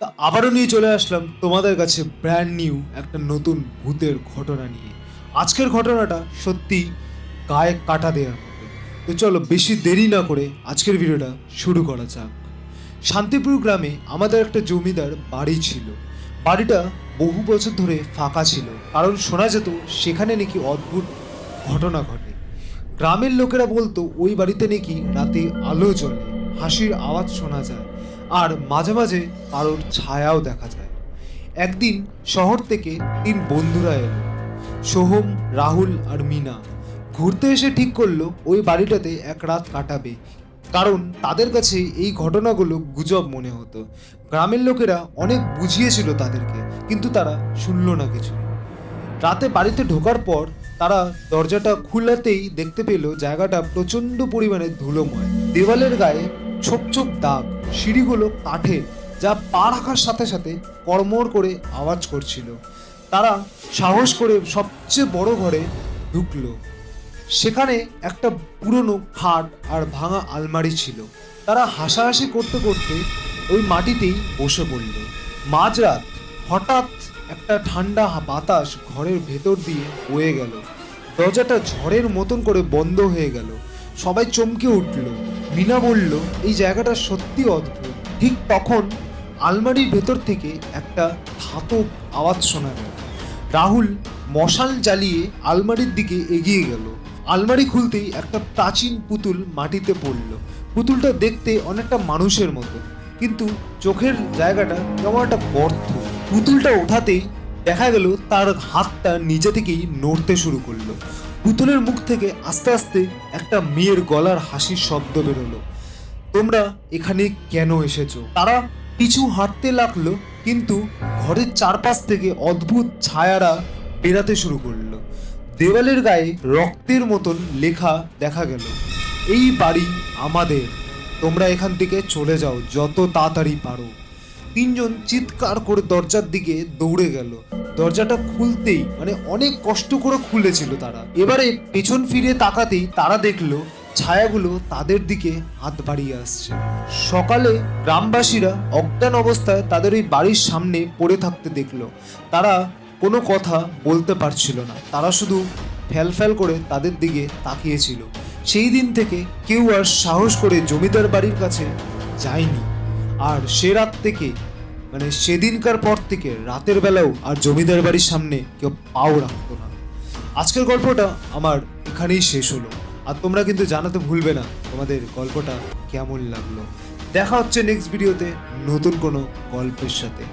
তা আবারও নিয়ে চলে আসলাম তোমাদের কাছে ব্র্যান্ড নিউ একটা নতুন ভূতের ঘটনা নিয়ে। আজকের ঘটনাটা সত্যি গায়ে কাটা দেওয়ার তো চলো বেশি দেরি না করে আজকের ভিডিওটা শুরু করা যাক। শান্তিপুর গ্রামে আমাদের একটা জমিদার বাড়ি ছিল। বাড়িটা বহু বছর ধরে ফাঁকা ছিল, কারণ শোনা যেত সেখানে নাকি অদ্ভুত ঘটনা ঘটে। গ্রামের লোকেরা বলতো, ওই বাড়িতে নাকি রাতে আলো জ্বলে, হাসির আওয়াজ শোনা যায়। আর মাঝে মাঝে কারোর ছায়াও দেখা যায়। একদিন শহর থেকে তিন বন্ধুরা এলো। সোহম, রাহুল আর মিনা। ঘুরতে এসে ঠিক করল ওই বাড়িটাতে এক রাত কাটাবে। কারণ তাদের কাছে এই ঘটনাগুলো গুজব মনে হতো। গ্রামের লোকেরা অনেক বুঝিয়েছিল তাদেরকে, কিন্তু তারা শুনলো না কিছু রাতে বাড়িতে ঢোকার পর তারা দরজাটা খুলাতেই দেখতে পেল জায়গাটা প্রচণ্ড পরিমাণে ধুলোময়। দেওয়ালের গায়ে ছোপ ছোপ দাগ। সিঁড়িগুলো কাঠের, যা পা রাখার সাথে সাথে কড়মড় করে আওয়াজ করছিল। তারা সাহস করে সবচেয়ে বড় ঘরে ঢুকলো। সেখানে একটা পুরনো খাট আর ভাঙা আলমারি ছিল। তারা হাসাহাসি করতে করতে ওই মাটিতেই বসে পড়ল। মাঝরাত হঠাৎ একটা ঠান্ডা বাতাস ঘরের ভেতর দিয়ে বয়ে গেল। দরজাটা ঝড়ের মতন করে বন্ধ হয়ে গেল। সবাই চমকে উঠল। মিনা বলল এই জায়গাটা সত্যি অদ্ভুত। ঠিক তখন আলমারির ভেতর থেকে একটা ধাতব আওয়াজ শোনা গেল। রাহুল মশাল জ্বালিয়ে আলমারির দিকে এগিয়ে গেল। আলমারি খুলতেই একটা প্রাচীন পুতুল মাটিতে পড়ল। পুতুলটা দেখতে অনেকটা মানুষের মতো, কিন্তু চোখের জায়গাটা কেমন একটা গর্ত। পুতুলটা ওঠাতেই দেখা গেল তার হাতটা নিজে থেকেই নড়তে শুরু করল। পুতুলের মুখ থেকে আস্তে আস্তে একটা মেয়ের গলার হাসির শব্দ বেরোলো। তোমরা এখানে কেন এসেছ? তারা পিছু হাঁটতে লাগল, কিন্তু ঘরের চারপাশ থেকে অদ্ভুত ছায়ারা বেরাতে শুরু করল। দেওয়ালের গায়ে রক্তের মতন লেখা দেখা গেল, এই বাড়ি আমাদের, তোমরা এখান থেকে চলে যাও যত তাড়াতাড়ি পারো। তিনজন চিৎকার করে দরজার দিকে দৌড়ে গেল। দরজাটা খুলতেই মানে অনেক কষ্ট করে খুলেছিল তারা। এবারে পেছন ফিরে তাকাতেই তারা দেখল, ছায়াগুলো তাদের দিকে হাত বাড়িয়ে আসছে। সকালে গ্রামবাসীরা অজ্ঞান অবস্থায় তাদের ওই বাড়ির সামনে পড়ে থাকতে দেখল। তারা কোনো কথা বলতে পারছিল না। তারা শুধু ফ্যাল ফ্যাল করে তাদের দিকে তাকিয়েছিল। সেই দিন থেকে কেউ আর সাহস করে জমিদার বাড়ির কাছে যায়নি। আর সে রাত থেকে মানে সেদিনকার পর থেকে রাতের বেলাও আর জমিদার বাড়ির সামনে কেউ পাও রাখতো না। আজকের গল্পটা আমার এখানেই শেষ হলো। আর তোমরা কিন্তু জানাতে ভুলবে না তোমাদের গল্পটা কেমন লাগল। দেখা হচ্ছে নেক্সট ভিডিওতে নতুন কোনো গল্পের সাথে।